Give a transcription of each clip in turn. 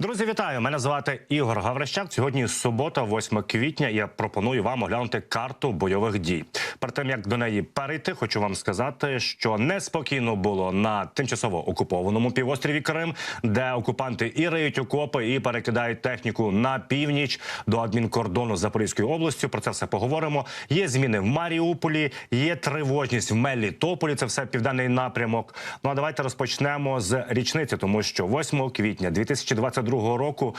Друзі, вітаю! Мене звати Ігор Гаврищак. Сьогодні субота, 8 квітня. Я пропоную вам оглянути карту бойових дій. Перед тим як до неї перейти, хочу вам сказати, що неспокійно було на тимчасово окупованому півострові Крим, де окупанти і риють окопи, і перекидають техніку на північ до адмінкордону з Запорізькою областю. Про це все поговоримо. Є зміни в Маріуполі, є тривожність в Мелітополі. Це все південний напрямок. Ну а давайте розпочнемо з річниці, тому що 8 квітня 2022 року.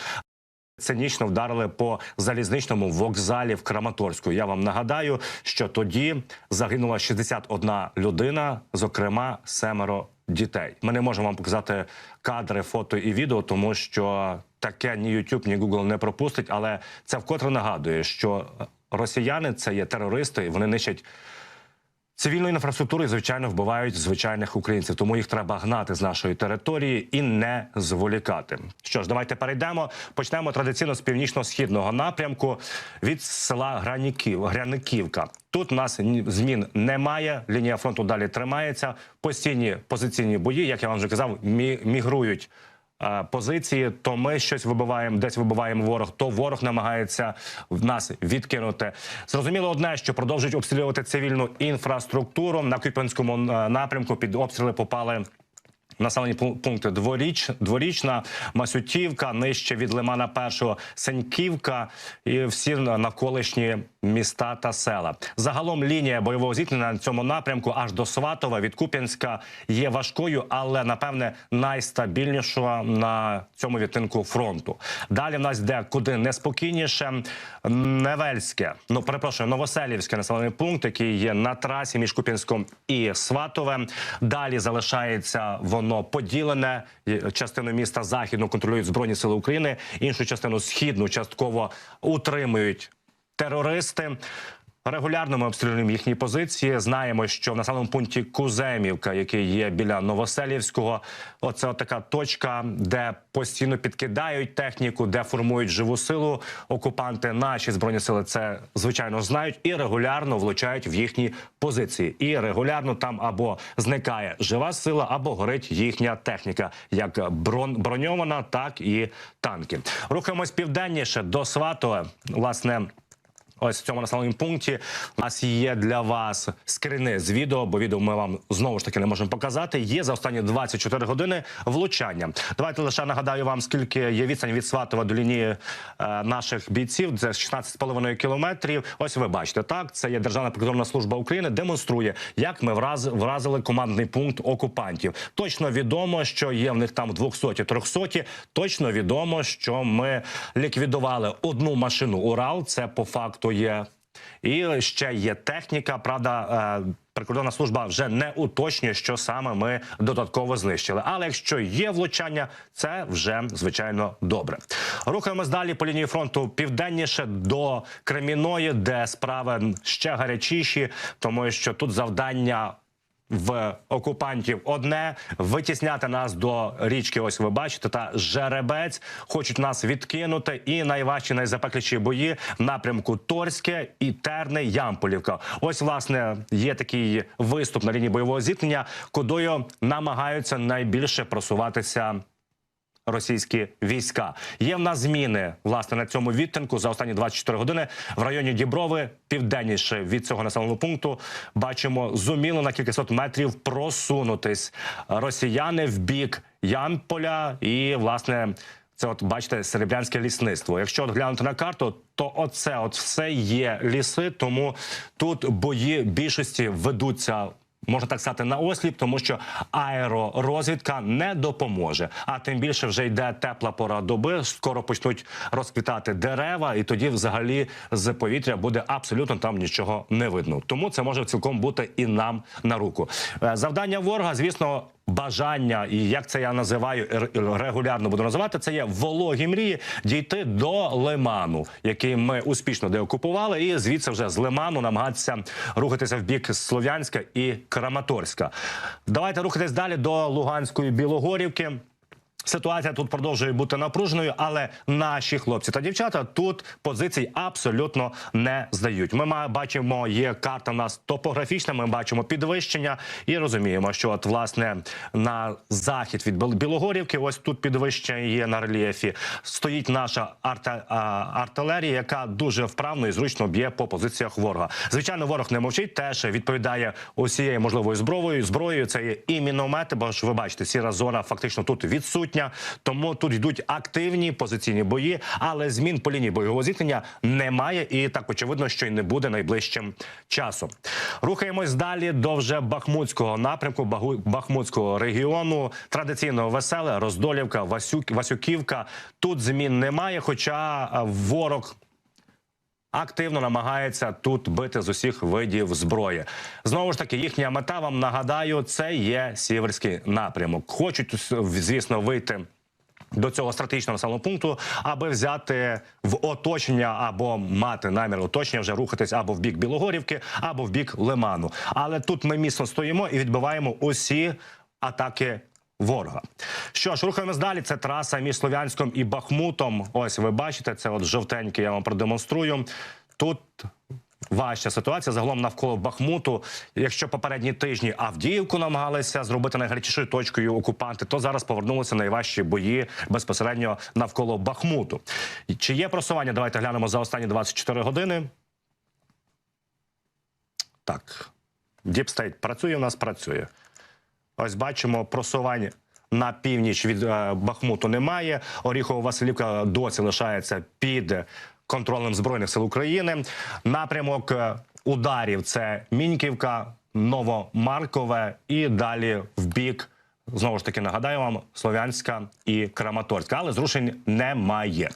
Цинічно вдарили по залізничному вокзалі в Краматорську. Я вам нагадаю, що тоді загинула 61 людина, зокрема семеро дітей. Ми не можемо вам показати кадри, фото і відео, тому що таке ні YouTube, ні Google не пропустить. Але це вкотре нагадує, що росіяни це є терористи, і вони нищать. Цивільну інфраструктуру звичайно вбивають звичайних українців, тому їх треба гнати з нашої території і не зволікати. Що ж, давайте перейдемо. Почнемо традиційно з північно-східного напрямку від села Граніків, Гряниківка. Тут нас змін немає. Лінія фронту далі тримається. Постійні позиційні бої, як я вам вже казав, мі- мігрують позиції, то ми щось вибиваємо, десь вибиваємо ворог, то ворог намагається в нас відкинути. Зрозуміло одне, що продовжують обстрілювати цивільну інфраструктуру на Куп'янському е, напрямку. Під обстріли попали. Населені пункти дворіч, дворічна, Масютівка, нижче від Лимана Першого, Сеньківка і всі навколишні міста та села. Загалом лінія бойового зіткнення на цьому напрямку аж до Сватова від Куп'янська є важкою, але напевне найстабільнішою на цьому відтинку фронту. Далі в нас йде куди неспокійніше. Невельське, ну перепрошую, Новоселівське населений пункт, який є на трасі між Куп'янськом і Сватове. Далі залишається воно поділене. Частину міста західну контролюють збройні сили України, іншу частину східну частково утримують терористи. Регулярно ми обстрілюємо їхні позиції. Знаємо, що в населеному пункті Куземівка, який є біля Новоселівського, оце така точка, де постійно підкидають техніку, де формують живу силу. Окупанти наші збройні сили це звичайно знають і регулярно влучають в їхні позиції. І регулярно там або зникає жива сила, або горить їхня техніка, як брон- броньована, так і танки. Рухаємось південніше до Сватова. Власне. Ось в цьому населеному пункті у нас є для вас скрини з відео, бо відео ми вам знову ж таки не можемо показати. Є за останні 24 години влучання. Давайте лише нагадаю вам, скільки є відстань від Сватова до лінії е, наших бійців. Це 16,5 кілометрів. Ось ви бачите, так це є Державна прикордонна служба України. Демонструє, як ми враз, вразили командний пункт окупантів. Точно відомо, що є в них там 200-300. Точно відомо, що ми ліквідували одну машину Урал. Це по факту є. І ще є техніка. Правда, е, прикордонна служба вже не уточнює, що саме ми додатково знищили. Але якщо є влучання, це вже звичайно добре. Рухаємось далі по лінії фронту південніше до Креміної, де справи ще гарячіші, тому що тут завдання в окупантів одне витісняти нас до річки. Ось ви бачите, та жеребець хочуть нас відкинути. І найважчі, найзапекліші бої в напрямку Торське і Терне Ямполівка. Ось власне є такий виступ на лінії бойового зіткнення, кудою намагаються найбільше просуватися російські війська. Є в нас зміни власне на цьому відтинку за останні 24 години в районі Діброви, південніше від цього населеного пункту. Бачимо зуміло на кількасот метрів просунутись росіяни в бік Ямполя і власне. Це, от бачите, серебрянське лісництво. Якщо от глянути на карту, то оце от все є ліси. Тому тут бої більшості ведуться можна так сказати, на осліп, тому що аеророзвідка не допоможе. А тим більше вже йде тепла пора доби. Скоро почнуть розквітати дерева, і тоді, взагалі, з повітря буде абсолютно там нічого не видно. Тому це може цілком бути і нам на руку. Е, Завдання ворога, звісно. Бажання, і як це я називаю регулярно буду називати, це є вологі мрії дійти до лиману, який ми успішно деокупували, і звідси вже з лиману намагатися рухатися в бік Слов'янська і Краматорська. Давайте рухатись далі до Луганської Білогорівки. Ситуація тут продовжує бути напруженою, але наші хлопці та дівчата тут позицій абсолютно не здають. Ми бачимо, є карта в нас топографічна. Ми бачимо підвищення і розуміємо, що от власне на захід від Біл- Білогорівки, ось тут підвищення є на рельєфі. Стоїть наша арта, артилерія, яка дуже вправно і зручно б'є по позиціях ворога. Звичайно, ворог не мовчить, теж відповідає усією можливою зброєю. Зброєю це є і міномети, бо ж ви бачите, сіра зона фактично тут відсутня. Тому тут йдуть активні позиційні бої, але змін по лінії бойового зіткнення немає, і так очевидно, що й не буде найближчим часом. Рухаємось далі до вже Бахмутського напрямку, Бахмутського регіону. Традиційно веселе, Роздолівка, Васюк, Васюківка. Тут змін немає, хоча ворог активно намагається тут бити з усіх видів зброї. Знову ж таки, їхня мета вам нагадаю, це є сіверський напрямок. Хочуть звісно вийти. До цього стратегічного населеного пункту, аби взяти в оточення або мати намір оточення, вже рухатись або в бік Білогорівки, або в бік Лиману. Але тут ми міцно стоїмо і відбиваємо усі атаки ворога. Що ж, рухаємось далі. Це траса між Слов'янськом і Бахмутом. Ось ви бачите, це от жовтеньке. Я вам продемонструю. Тут важча ситуація загалом навколо Бахмуту. Якщо попередні тижні Авдіївку намагалися зробити найгарячішою точкою окупанти, то зараз повернулися найважчі бої безпосередньо навколо Бахмуту. Чи є просування? Давайте глянемо за останні 24 години. Так, Діпстейт працює. У нас працює. Ось бачимо просування. На північ від е, Бахмуту немає. Оріхово-Василівка досі лишається під контролем збройних сил України. Напрямок е, ударів це Міньківка, Новомаркове і далі в бік. Знову ж таки нагадаю вам Слов'янська і Краматорська, але зрушень немає.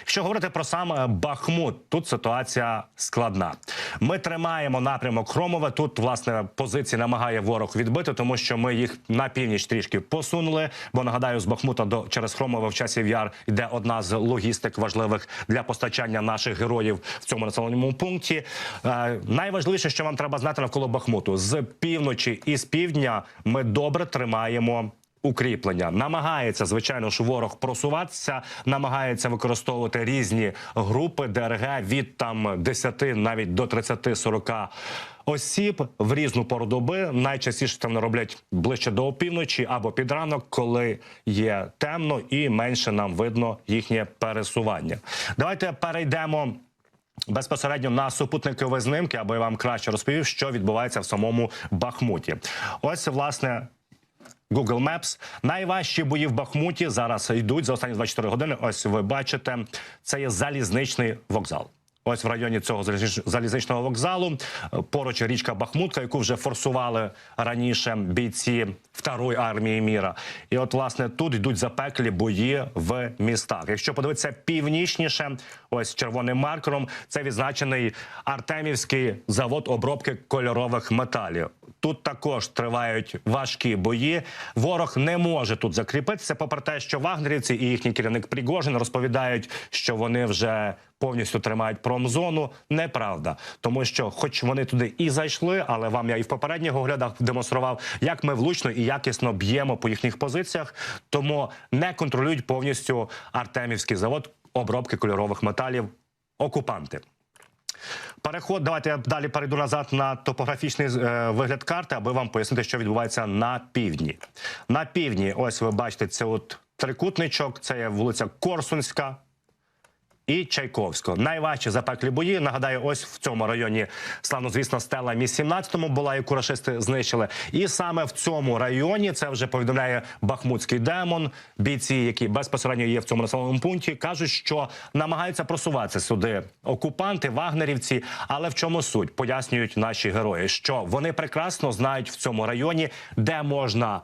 Якщо говорити про сам е, Бахмут, тут ситуація складна. Ми тримаємо напрямок Хромове. Тут власне позиції намагає ворог відбити, тому що ми їх на північ трішки посунули. Бо нагадаю, з Бахмута до через Хромове в часів яр йде одна з логістик важливих для постачання наших героїв в цьому населеному пункті. Е, найважливіше, що вам треба знати навколо Бахмуту, з півночі і з півдня ми добре тримаємо. Укріплення намагається звичайно ж ворог просуватися, намагається використовувати різні групи ДРГ від там 10 навіть до 30-40 осіб в різну пору доби. Найчастіше вони роблять ближче до опівночі або під ранок, коли є темно і менше нам видно їхнє пересування. Давайте перейдемо. Безпосередньо на супутникові знимки, аби я вам краще розповів, що відбувається в самому Бахмуті. Ось власне Google Maps. Найважчі бої в Бахмуті зараз йдуть за останні 24 години. Ось ви бачите, це є залізничний вокзал. Ось в районі цього залізнич- залізничного вокзалу поруч річка Бахмутка, яку вже форсували раніше бійці второї армії міра. І от власне тут йдуть запеклі бої в містах. Якщо подивитися північніше, ось червоним маркером, це відзначений Артемівський завод обробки кольорових металів. Тут також тривають важкі бої. Ворог не може тут закріпитися, попри те, що вагнерівці і їхній керівник Пригожин розповідають, що вони вже повністю тримають промзону. Неправда, тому що, хоч вони туди і зайшли, але вам я і в попередніх оглядах демонстрував, як ми влучно і якісно б'ємо по їхніх позиціях, тому не контролюють повністю Артемівський завод обробки кольорових металів окупанти. Переход, давайте я далі перейду назад на топографічний е, вигляд карти, аби вам пояснити, що відбувається на півдні. На півдні, ось ви бачите, це от трикутничок, це є вулиця Корсунська. І Чайковського найважчі запеклі бої. Нагадаю, ось в цьому районі славно, звісно, стела між 17-му була, яку рашисти знищили. І саме в цьому районі це вже повідомляє Бахмутський демон. Бійці, які безпосередньо є в цьому населеному пункті, кажуть, що намагаються просуватися сюди окупанти, вагнерівці. Але в чому суть пояснюють наші герої, що вони прекрасно знають в цьому районі, де можна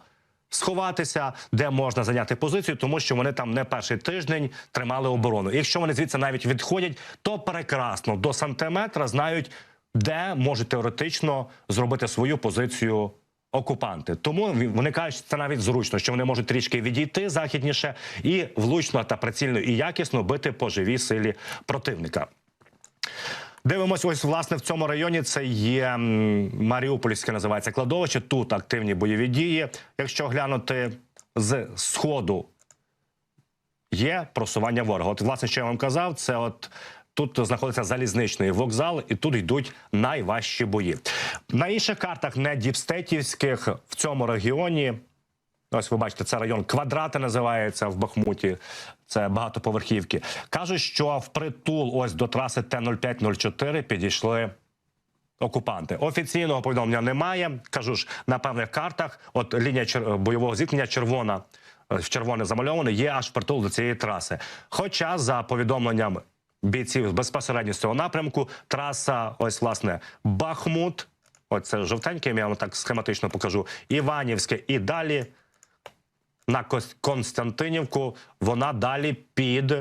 сховатися, де можна зайняти позицію, тому що вони там не перший тиждень тримали оборону. Якщо вони звідси навіть відходять, то прекрасно до сантиметра знають, де можуть теоретично зробити свою позицію. Окупанти, тому вони кажуть, що це навіть зручно, що вони можуть трішки відійти західніше і влучно та прицільно і якісно бити по живій силі противника. Дивимось, ось власне в цьому районі це є Маріупольське називається кладовище. Тут активні бойові дії. Якщо глянути з сходу є просування ворога. От, власне, що я вам казав, це от. Тут знаходиться залізничний вокзал, і тут йдуть найважчі бої. На інших картах, не діпстетівських, в цьому регіоні Ось ви бачите, це район квадрати називається в Бахмуті. Це багатоповерхівки. Кажуть, що впритул ось до траси Т-0504 підійшли окупанти. Офіційного повідомлення немає. Кажу ж, на певних картах, от лінія бойового зіткнення червона. е, В червоне замальоване, є аж впритул до цієї траси. Хоча, за повідомленням бійців безпосередньо з цього напрямку, траса, ось власне Бахмут, оце жовтеньке, я вам так схематично покажу. Іванівське і далі на Константинівку, вона далі під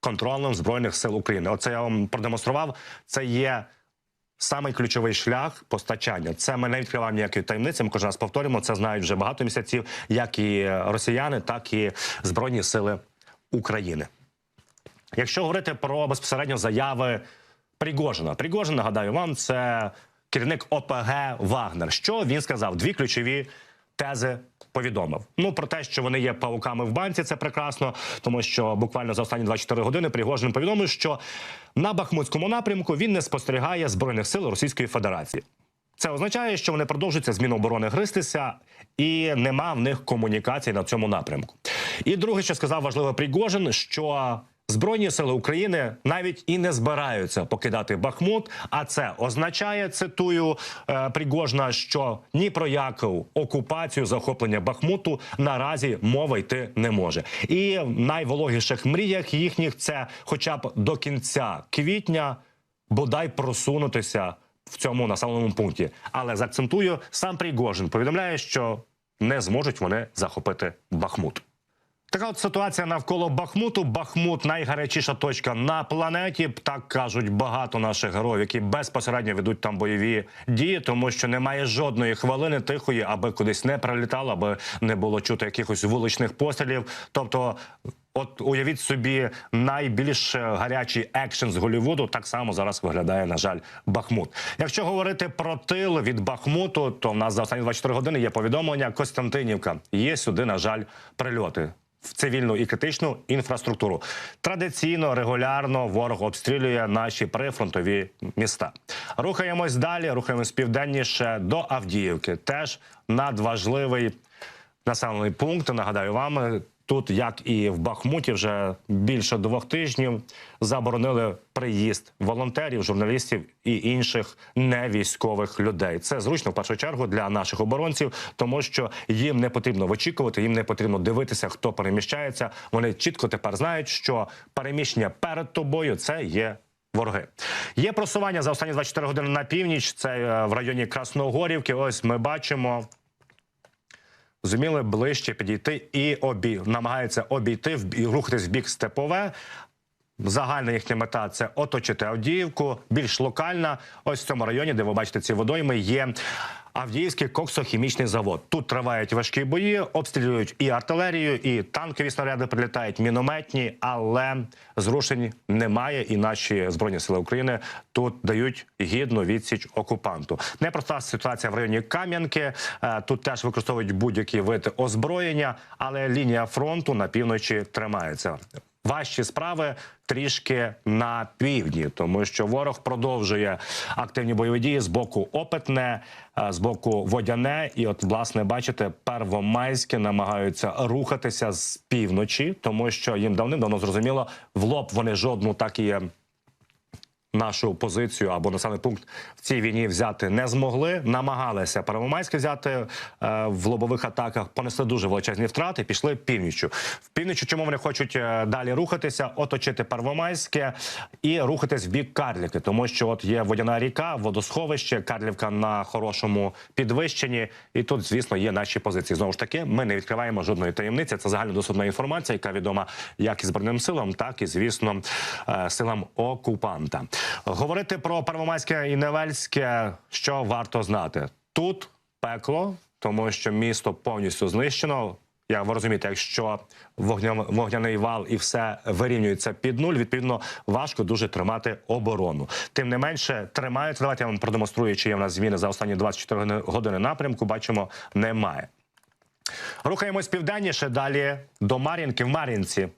контролем Збройних сил України. Оце я вам продемонстрував. Це є самий ключовий шлях постачання. Це ми не відкриваємо ніякої таємниці. Ми кожен раз повторюємо. Це знають вже багато місяців, як і росіяни, так і Збройні сили України. Якщо говорити про безпосередньо заяви Пригожина, Пригожин, нагадаю вам, це керівник ОПГ Вагнер. Що він сказав? Дві ключові тези повідомив. Ну про те, що вони є павуками в банці, це прекрасно, тому що буквально за останні 24 години Пригожин повідомив, що на Бахмутському напрямку він не спостерігає збройних сил Російської Федерації. Це означає, що вони продовжуються з Міноборони гристися, і нема в них комунікації на цьому напрямку. І друге, що сказав важливо Пригожин, що Збройні сили України навіть і не збираються покидати Бахмут. А це означає, цитую е, Пригожна, що ні про яку окупацію захоплення Бахмуту наразі мова йти не може. І в найвологіших мріях їхніх це, хоча б до кінця квітня, бодай просунутися в цьому населеному пункті. Але заакцентую, сам Пригожин повідомляє, що не зможуть вони захопити Бахмут. Така от ситуація навколо Бахмуту. Бахмут найгарячіша точка на планеті. Так кажуть багато наших героїв, які безпосередньо ведуть там бойові дії, тому що немає жодної хвилини тихої, аби кудись не прилітало, аби не було чути якихось вуличних пострілів. Тобто. От уявіть собі, найбільш гарячий екшен з Голівуду так само зараз виглядає, на жаль, Бахмут. Якщо говорити про тил від Бахмуту, то в нас за останні 24 години є повідомлення Костянтинівка. Є сюди, на жаль, прильоти в цивільну і критичну інфраструктуру. Традиційно, регулярно ворог обстрілює наші прифронтові міста. Рухаємось далі, рухаємось південніше до Авдіївки. Теж надважливий населений пункт. Нагадаю вам, тут, як і в Бахмуті, вже більше двох тижнів заборонили приїзд волонтерів, журналістів і інших невійськових людей. Це зручно в першу чергу для наших оборонців, тому що їм не потрібно вичікувати, їм не потрібно дивитися, хто переміщається. Вони чітко тепер знають, що переміщення перед тобою це є. Вороги є просування за останні 24 години на північ. Це е, в районі Красногорівки. Ось ми бачимо зуміли ближче підійти і обі намагаються обійти і рухатись в бік степове. Загальна їхня мета це оточити Авдіївку. Більш локальна. Ось в цьому районі, де ви бачите ці водойми, є Авдіївський коксохімічний завод. Тут тривають важкі бої, обстрілюють і артилерію, і танкові снаряди прилітають, мінометні, але зрушень немає. І наші збройні сили України тут дають гідну відсіч окупанту. Непроста ситуація в районі Кам'янки. Е, Тут теж використовують будь-які види озброєння, але лінія фронту на півночі тримається. Важчі справи трішки на півдні, тому що ворог продовжує активні бойові дії з боку опитне, е, з боку водяне. І, от, власне, бачите, первомайське намагаються рухатися з півночі, тому що їм давним-давно зрозуміло, в лоб вони жодну так і. Нашу позицію або населений пункт в цій війні взяти не змогли. Намагалися Первомайське взяти е, в лобових атаках. Понесли дуже величезні втрати. Пішли північчю. В північчю чому вони хочуть е, далі рухатися, оточити Первомайське і рухатись в бік Карлівки, тому що от є водяна ріка, водосховище, Карлівка на хорошому підвищенні. І тут, звісно, є наші позиції. Знову ж таки, ми не відкриваємо жодної таємниці. Це загальнодоступна інформація, яка відома як і збройним силам, так і звісно е, силам окупанта. Говорити про Первомайське і Невельське, що варто знати тут пекло, тому що місто повністю знищено. Як ви розумієте, якщо вогня, вогняний вал і все вирівнюється під нуль, відповідно важко дуже тримати оборону. Тим не менше, тримають. Давайте я вам продемонструю, чи є в нас зміни за останні 24 години напрямку. Бачимо, немає. Рухаємось південніше. Далі до Мар'їнки в Мар'їнці.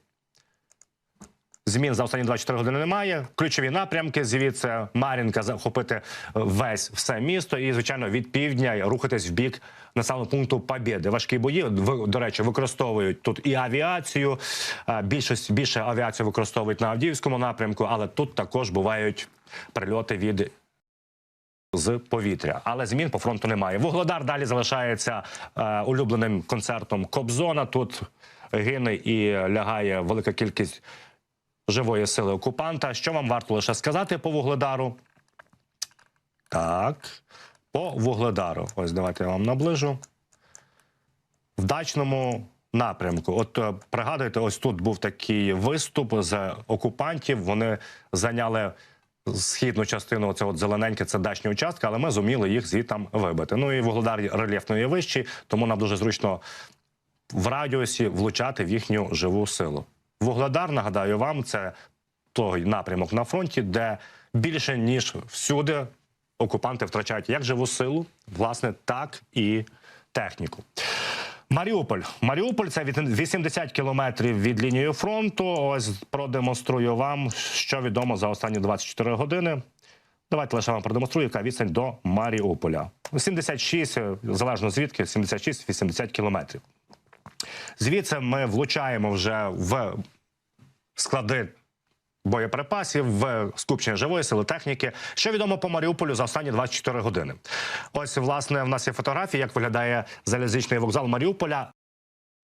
Змін за останні 24 години немає. Ключові напрямки звідси Мар'їнка захопити весь все місто і, звичайно, від півдня рухатись в бік населеного пункту Побєди. Важкі бої до речі, використовують тут і авіацію. Е, Більшість більше авіацію використовують на Авдіївському напрямку, але тут також бувають прильоти від з повітря, але змін по фронту немає. Вугледар далі залишається е, улюбленим концертом Кобзона. Тут гине і лягає велика кількість живої сили окупанта. Що вам варто лише сказати по вугледару? Так, по вугледару. Ось давайте я вам наближу. В дачному напрямку. От е, пригадуєте, ось тут був такий виступ з окупантів. Вони зайняли східну частину, це от зелененьке, це дачні участки, але ми зуміли їх звідтам вибити. Ну і вугледар рельєфно є вищий, тому нам дуже зручно в радіусі влучати в їхню живу силу. Вугледар, нагадаю вам, це той напрямок на фронті, де більше ніж всюди окупанти втрачають як живу силу, власне, так і техніку. Маріуполь. Маріуполь це від 80 кілометрів від лінії фронту. Ось продемонструю вам, що відомо за останні 24 години. Давайте лише вам продемонструю, яка відстань до Маріуполя. 76, е, залежно звідки, 76-80 кілометрів. Звідси ми влучаємо вже в склади боєприпасів, в скупчення живої сили техніки. Що відомо по Маріуполю за останні 24 години. Ось, власне, в нас є фотографії, як виглядає залізничний вокзал Маріуполя.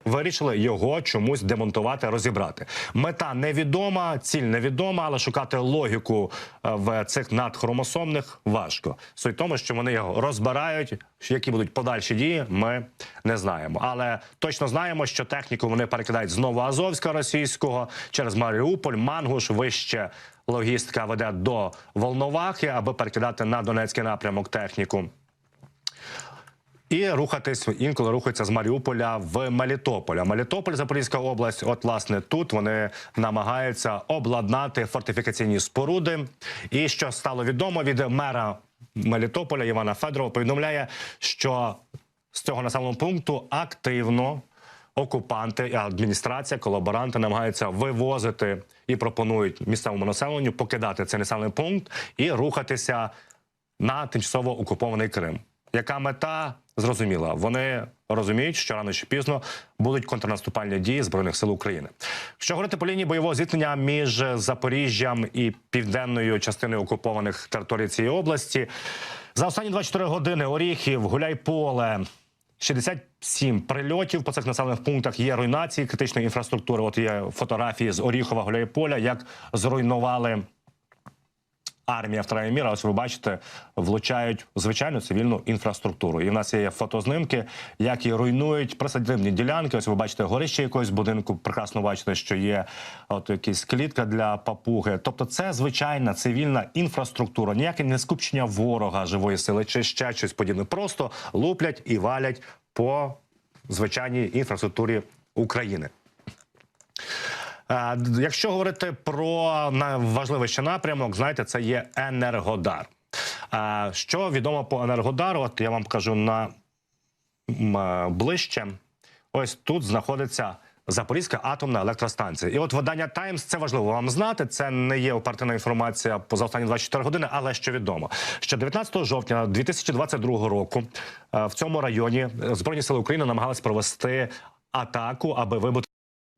Вирішили його чомусь демонтувати, розібрати. Мета невідома, ціль невідома, але шукати логіку е, в цих надхромосомних важко. Суть тому, що вони його розбирають. Які будуть подальші дії, ми не знаємо. Але точно знаємо, що техніку вони перекидають знову Азовська російського через Маріуполь, Мангуш, вище логістика веде до Волновахи, аби перекидати на Донецький напрямок техніку. І рухатись інколи рухаються з Маріуполя в Мелітополь. А Мелітополь, Запорізька область. От власне тут вони намагаються обладнати фортифікаційні споруди. І що стало відомо від мера Мелітополя Івана Федорова, повідомляє, що з цього населеного пункту активно окупанти, адміністрація, колаборанти намагаються вивозити і пропонують місцевому населенню покидати цей населений пункт і рухатися на тимчасово окупований Крим. Яка мета зрозуміла? Вони розуміють, що рано чи пізно будуть контрнаступальні дії збройних сил України. Що говорити по лінії бойового зіткнення між Запоріжжям і південною частиною окупованих територій цієї області за останні 24 години Оріхів, Гуляйполе. 67 прильотів по цих населених пунктах є руйнації критичної інфраструктури. От є фотографії з Оріхова Гуляйполя, як зруйнували армія вторая міра, ось ви бачите, влучають звичайну цивільну інфраструктуру. І в нас є фотознимки, які руйнують присадибні ділянки. Ось ви бачите горище якогось будинку. Прекрасно бачите, що є от якась клітка для папуги. Тобто, це звичайна цивільна інфраструктура, ніяке не скупчення ворога живої сили чи ще щось подібне. Просто луплять і валять по звичайній інфраструктурі України. Е, Якщо говорити про найважливий ще напрямок, знаєте, це є Енергодар. Е, Що відомо по Енергодару? От я вам кажу на е, ближче. Ось тут знаходиться. Запорізька атомна електростанція, і от видання Таймс це важливо вам знати. Це не є оперативна інформація поза останні 24 години, але що відомо, що 19 жовтня 2022 року в цьому районі збройні сили України намагались провести атаку, аби вибити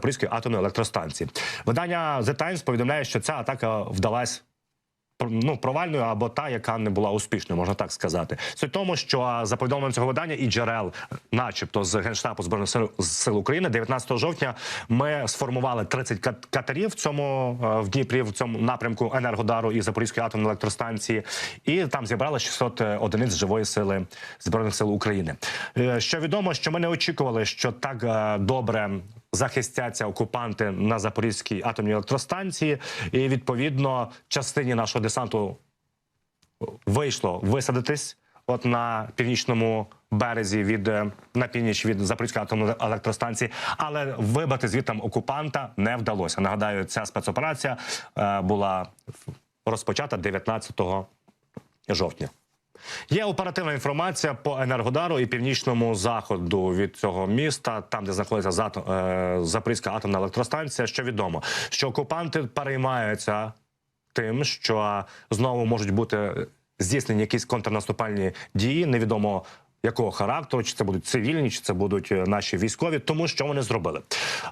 Запорізької атомної електростанції. Видання The Times повідомляє, що ця атака вдалась ну, провальною або та, яка не була успішною, можна так сказати. Суть тому, що за повідомленням цього видання і джерел, начебто, з генштабу збройних сил, сил України, 19 жовтня ми сформували 30 кат- катерів в цьому е, в Дніпрі, в цьому напрямку Енергодару і Запорізької атомної електростанції, і там зібрали 600 одиниць живої сили збройних сил України. Е, Що відомо, що ми не очікували, що так е, добре захистяться окупанти на Запорізькій атомній електростанції, і відповідно частині нашого десанту вийшло висадитись. От на північному березі від е, на північ від Запорізької атомної електростанції, але вибити звідти окупанта не вдалося. Нагадаю, ця спецоперація е, була розпочата 19 жовтня. Є оперативна інформація по енергодару і північному заходу від цього міста, там де знаходиться е, Запорізька атомна електростанція. Що відомо, що окупанти переймаються тим, що знову можуть бути здійснені якісь контрнаступальні дії. Невідомо якого характеру, чи це будуть цивільні, чи це будуть е, наші військові. Тому що вони зробили.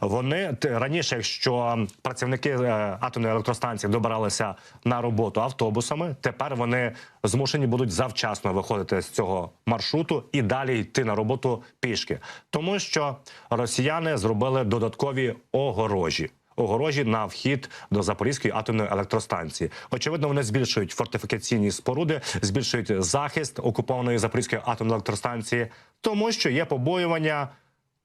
Вони раніше, якщо працівники е, атомної електростанції добиралися на роботу автобусами, тепер вони змушені будуть завчасно виходити з цього маршруту і далі йти на роботу пішки, тому що росіяни зробили додаткові огорожі огорожі на вхід до Запорізької атомної електростанції. Очевидно, вони збільшують фортифікаційні споруди, збільшують захист окупованої Запорізької атомної електростанції, тому що є побоювання,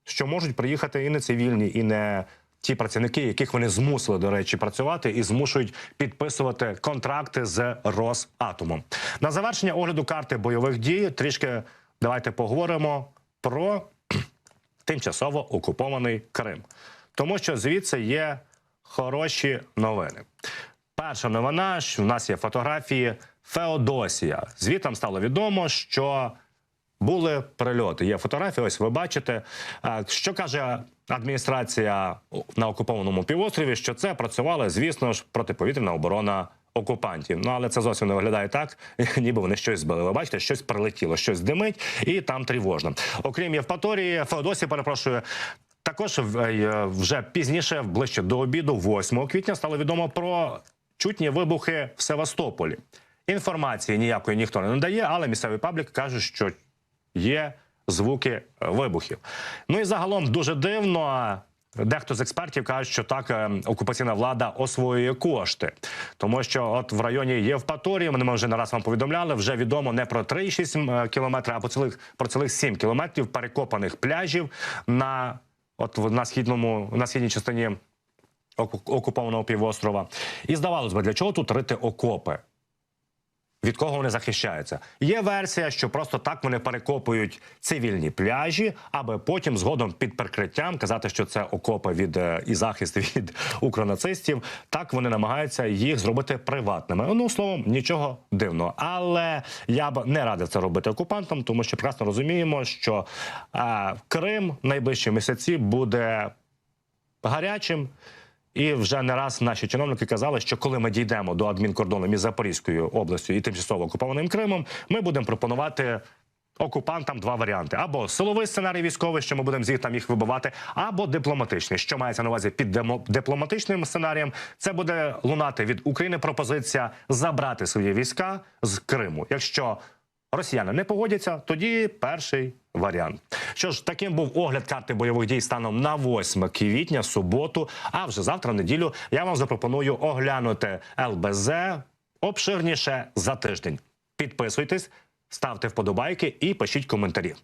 що можуть приїхати і не цивільні, і не ті працівники, яких вони змусили, до речі, працювати і змушують підписувати контракти з Росатомом. На завершення огляду карти бойових дій трішки давайте поговоримо про тимчасово окупований Крим. Тому що звідси є хороші новини. Перша новина, що в нас є фотографії Феодосія. Звітом стало відомо, що були прильоти. Є фотографії, ось ви бачите. Е, Що каже адміністрація на окупованому півострові? Що це працювала, звісно ж, протиповітряна оборона окупантів. Ну але це зовсім не виглядає так, ніби вони щось збили. Ви бачите, щось прилетіло, щось димить, і там тривожно. Окрім Євпаторії, Феодосії, перепрошую. Також е, вже пізніше, ближче до обіду, 8 квітня, стало відомо про чутні вибухи в Севастополі. Інформації ніякої ніхто не надає, але місцевий паблік каже, що є звуки е, вибухів. Ну і загалом дуже дивно. Дехто з експертів каже, що так е, окупаційна влада освоює кошти, тому що от в районі Євпаторії, ми вже не раз вам повідомляли, вже відомо не про 3,6 кілометри, а про цілих про цілих 7 кілометрів перекопаних пляжів на от в- на східному на східній частині оку- окупованого півострова. І здавалось би, для чого тут рити окопи? Від кого вони захищаються? Є версія, що просто так вони перекопують цивільні пляжі, аби потім згодом під прикриттям казати, що це окопи від е, і захист від укронацистів. Так вони намагаються їх зробити приватними. Ну словом, нічого дивного. Але я б не радив це робити окупантам, тому що прекрасно розуміємо, що е, Крим найближчі місяці буде гарячим. І вже не раз наші чиновники казали, що коли ми дійдемо до адмінкордону між Запорізькою областю і тимчасово окупованим Кримом, ми будемо пропонувати. Окупантам два варіанти: або силовий сценарій військовий, що ми будемо звідти там їх вибивати, або дипломатичний. Що мається на увазі під дипломатичним сценарієм? Це буде лунати від України пропозиція забрати свої війська з Криму. Якщо росіяни не погодяться, тоді перший варіант. Що ж, таким був огляд карти бойових дій станом на 8 квітня, суботу. А вже завтра, в неділю, я вам запропоную оглянути ЛБЗ обширніше за тиждень. Підписуйтесь, ставте вподобайки і пишіть коментарі.